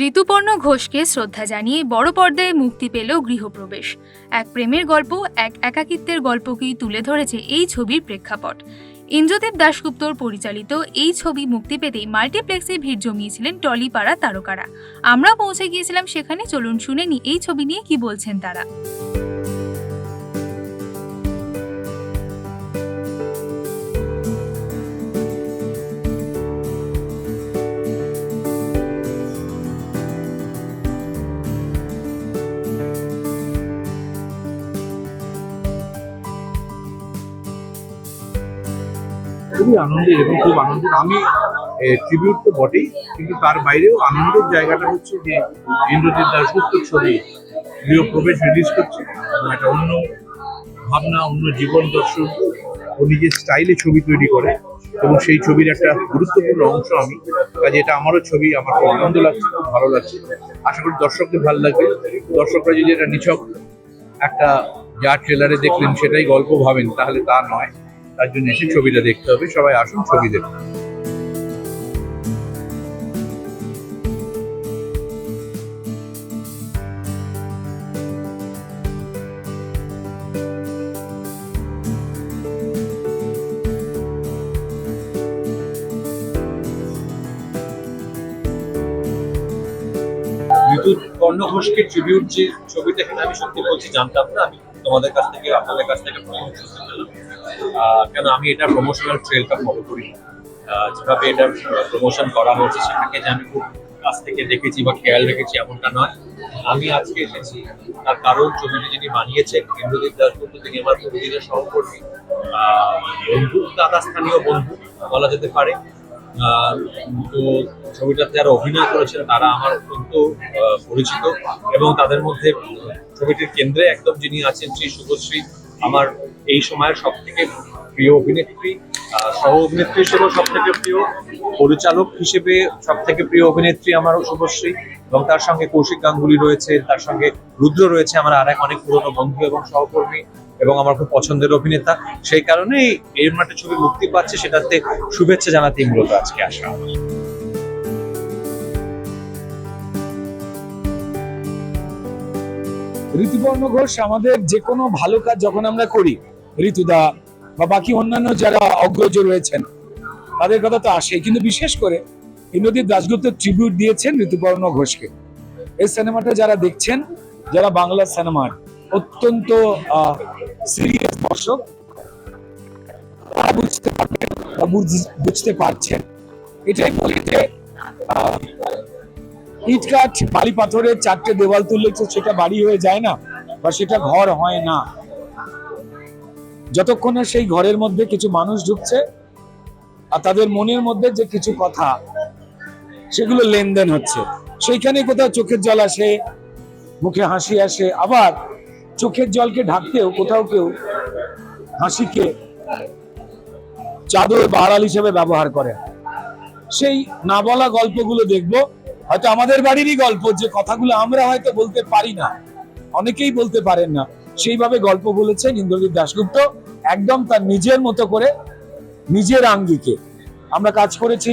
ঋতুপর্ণ ঘোষকে শ্রদ্ধা জানিয়ে বড় পর্দায় মুক্তি পেল গৃহপ্রবেশ। এক প্রেমের গল্প, এক একাকিত্বের গল্পকেই তুলে ধরেছে এই ছবির প্রেক্ষাপট। ইন্দ্রদেব দাশগুপ্তর পরিচালিত এই ছবি মুক্তি পেতেই মাল্টিপ্লেক্সে ভিড় জমিয়েছিলেন টলিপাড়া তারকারা। আমরা পৌঁছে গিয়েছিলাম সেখানে, চলুন শুনে নি এই ছবি নিয়ে কি বলছেন তারা। খুবই আনন্দের এবং খুব আনন্দের। আমি ট্রিবিউট তো বটেই, কিন্তু তার বাইরেও আনন্দের জায়গাটা হচ্ছে যে ইন্দ্রজিৎ দাশগুপ্ত ছবি গৃহপ্রবেশ রিলিজ করছে একটা অন্য ভাবনা, অন্য জীবন দর্শন, ও নিজের স্টাইলে ছবি তৈরি করে, এবং সেই ছবির একটা গুরুত্বপূর্ণ অংশ আমি। কাজে এটা আমারও ছবি, আমার খুব আনন্দ লাগছে, খুব ভালো লাগছে। আশা করি দর্শকদের ভালো লাগবে। দর্শকরা যদি এটা নিছক, একটা যা ট্রেলারে দেখলেন সেটাই গল্প ভাবেন, তাহলে তা নয়। তার জন্য এসে ছবিটা দেখতে হবে, সবাই আসুন ছবি দেখুন। ঋতুর কর্ণ ঘোষকে ট্রিবিউট যে ছবিটা এখানে আমি সত্যি বলছি জানতাম না, আমি তোমাদের কাছ থেকে, আপনাদের কাছ থেকে কেন আমি এটা প্রমোশনাল ট্রেলটা ফলো করি যেভাবে এটা প্রমোশন করা হয়েছে, সেটাকে যে আমি খুব কাছ থেকে দেখেছি বা খেয়াল রেখেছি এমনটা নয়। আমি আজকে এসেছি, তার কারণ ছবিটি যিনি বানিয়েছেন ইন্দ্রদীপ দাসগুপ্ত তিনি আমার প্রতিদিনের সহকর্মী। বন্ধু, দাদা স্থানীয় বন্ধু, বলা যেতে পারে। তো ছবিটাতে যারা অভিনয় করেছেন, তারা আমার অত্যন্ত পরিচিত। এবং তাদের মধ্যে ছবিটির কেন্দ্রে একদম যিনি আছেন শ্রী শুভশ্রী আমার এই সময়ের সব থেকে প্রিয় অভিনেত্রী সহ অভিনেত্রী হিসেবেও সব থেকে প্রিয়, পরিচালক হিসেবে সব থেকে প্রিয় অভিনেত্রী আমার শুভশ্রী, এবং তার সঙ্গে কৌশিক গাঙ্গুলি রয়েছে, তার সঙ্গে রুদ্র রয়েছে, আমার আর এক অনেক পুরনো বন্ধু এবং সহকর্মী, এবং আমার খুব পছন্দের অভিনেতা। সেই কারণেই এর মাঠে ছবি মুক্তি পাচ্ছে, সেটাতে শুভেচ্ছা জানাতেই মূলত আজকে আসা। ঋতুপর্ণ ঘোষ, আমাদের যে কোনো ভালো কাজ যখন আমরা করি ঋতুদা বা বাকি অন্যান্য যারা অগ্রজ রয়েছেন, তাদের কথা তো আসে কিন্তু বিশেষ করে ইন্দ্রদীপ দাশগুপ্ত ট্রিবিউট দিয়েছেন ঋতুপর্ণ ঘোষকে। এই সিনেমাটা যারা দেখছেন, যারা বাংলা সিনেমার অত্যন্ত সিরিয়াস দর্শক বুঝতে পারবেন বুঝতে পারছেন। এটাই বলি যে ইট কাঠ বালি পাথরের চারটে দেওয়াল তুললে সেটা বাড়ি হয়ে যায় না বা সেটা ঘর হয় না। যতক্ষণ না সেই ঘরের মধ্যে কিছু মানুষ ঢুকছে আর তাদের মনের মধ্যে যে কিছু কথা, সেগুলো লেনদেন হচ্ছে। সেইখানে কোথাও চোখের জল আসে, মুখে হাসি আসে, আবার চোখের জলকে ঢাকতেও কোথাও কেউ হাসিকে চাদর বা আড়াল হিসেবে ব্যবহার করে। সেই না বলা গল্পগুলো দেখব, হয়তো আমাদের বাড়িরই গল্প, যে কথাগুলো আমরা হয়তো বলতে পারি না, অনেকেই বলতে পারেন না। সেইভাবে গল্প বলেছেন ইন্দ্রজিৎ দাশগুপ্ত। একদম তার নিজের মতো করে, নিজের আঙ্গিকে। আমরা কাজ করেছি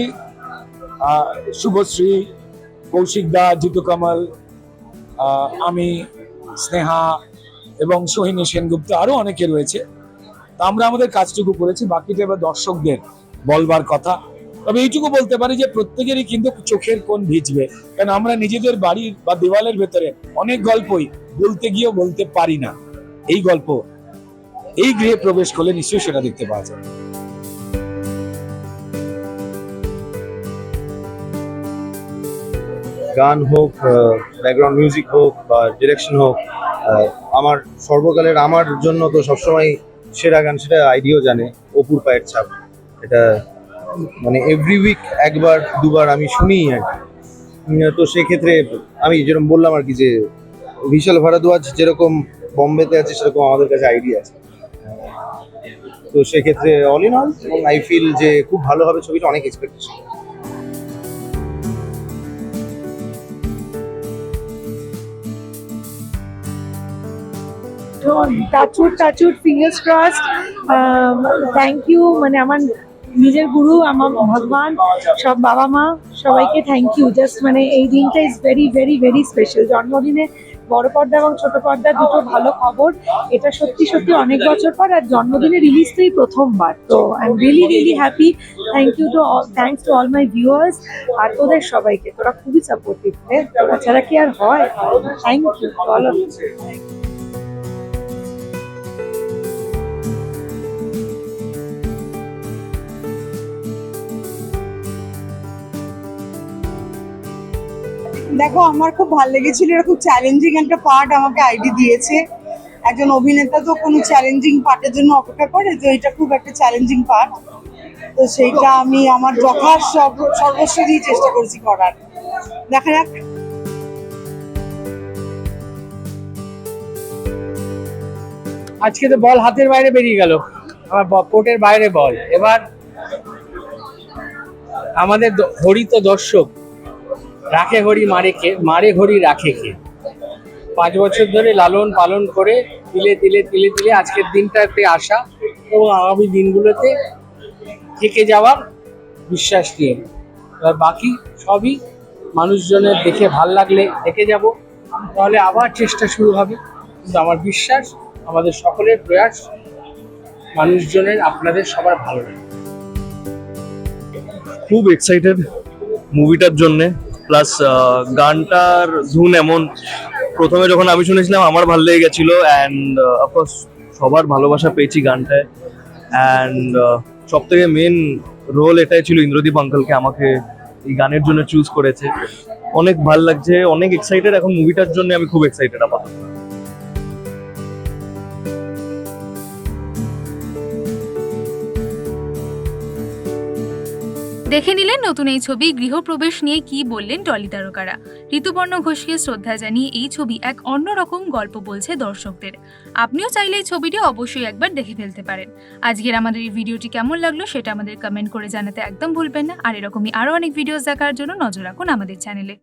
শুভশ্রী, কৌশিক দা, জিতু কামাল আমি, স্নেহা এবং সোহিনী সেনগুপ্ত আরও অনেকে রয়েছে। তা আমরা আমাদের কাজটুকু করেছি, বাকিটা এবার দর্শকদের বলবার কথা। তবে এইটুকু বলতে পারি যে প্রত্যেকেরই কিন্তু চোখের কোণ ভিজবে। কারণ আমরা নিজেদের বাড়ির বা দেওয়ালের ভেতরে অনেক গল্পই বলতে গিয়েও বলতে পারি না। এই গল্প এই গৃহে প্রবেশ করলে নিশ্চয়ই সেটা দেখতে পাওয়া যাবে গান হোক ব্যাকগ্রাউন্ড মিউজিক হোক বা ডিরেকশন হোক আমার সর্বকালের আমার জন্য তো সবসময় সেরা গান সেটা আইডিও জানে, অপুর পায়ের ছাপ। এটা মানে এভরি উইক একবার, দুবার আমি শুনি আর তো সেক্ষেত্রে আমি যেরকম বললাম আর কি যে, বিশাল ভারদ্বাজ যেরকম বম্বেতে আছে সেরকম আমাদের কাছে আইডিয়া আছে। তো সেক্ষেত্রে অল ইন অল এবং আই ফিল যে খুব ভালো হবে ছবিটা অনেক expectation touch wood touch wood fingers crossed thank you মানে আমার নিজের গুরু, আমার ভগবান, সব বাবা মা, সবাইকে থ্যাংক ইউ জাস্ট মানে এই দিনটা is very very very special জন্মদিনে বড় পর্দা এবং ছোট পর্দা দুটো ভালো খবর। এটা সত্যি সত্যি অনেক বছর পর আর জন্মদিনে রিলিজ তো এই প্রথমবার। তো I am really really happy thank you to thanks to all my viewers আর তোদের সবাইকে। তোরা খুবই সাপোর্টিভ তোরা ছাড়া কি আর হয়? থ্যাংক ইউ অল অফ দেখো, আমার খুব ভালো লেগেছিল। এটা খুব চ্যালেঞ্জিং একটা পার্ট আমাকে আইডি দিয়েছে। একজন অভিনেতা তো কোনো চ্যালেঞ্জিং পার্টের জন্য অপেক্ষা করে, যে এটা খুব একটা চ্যালেঞ্জিং পার্ট তো সেইটা আমি আমার যথা সর্ব- সর্বস্ব দিয়ে চেষ্টা করছি করার। দেখা যাক। আজকে তো বল হাতের বাইরে বেরিয়ে গেল। আমার কোর্টের বাইরে বল এবার আমাদের দ- হরি তো দর্শক রাখে হরি মারে কে মারে হরি রাখে কে পাঁচ বছর ধরে লালন পালন করে তিলে তিলে তিলে তিলে আজকের দিনটাতে আসা এবং আগামী দিনগুলোতে থেকে যাওয়ার বিশ্বাস নিয়ে। এবার বাকি সবই মানুষজনের দেখে ভালো লাগলে দেখে যাব। তাহলে আবার চেষ্টা শুরু হবে। কিন্তু আমার বিশ্বাস, আমাদের সকলের প্রয়াস মানুষজনের, আপনাদের সবার ভালো লাগে। খুব এক্সাইটেড মুভিটার জন্যে। প্লাস গানটার ধুন এমন। প্রথমে যখন আমি শুনেছিলাম, আমার ভালো লেগে গেছিল অ্যান্ড অফকোর্স সবার ভালোবাসা পেয়েছি গানটায়। অ্যান্ড সব থেকে মেন রোল এটাই ছিল ইন্দ্রদীপ আঙ্কলকে আমাকে এই গানের জন্য চুজ করেছে। অনেক ভালো লাগছে, অনেক এক্সাইটেড এখন মুভিটার জন্য আমি খুব এক্সাইটেড আপাতত। দেখে নিলেন নতুন এই ছবি। গৃহপ্রবেশ নিয়ে কি বললেন টলি তারকারা? ঋতুপর্ণ ঘোষকে শ্রদ্ধা জানিয়ে এই ছবি এক অন্যরকম গল্প বলছে দর্শকদের। আপনিও চাইলে এই ছবিটি অবশ্যই একবার দেখে ফেলতে পারেন। আজকের আমাদের এই ভিডিওটি কেমন লাগল সেটা আমাদের কমেন্ট করে জানাতে একদম ভুলবেন না। আর এরকমই আরও অনেক ভিডিওস দেখার জন্য নজর রাখুন আমাদের চ্যানেলে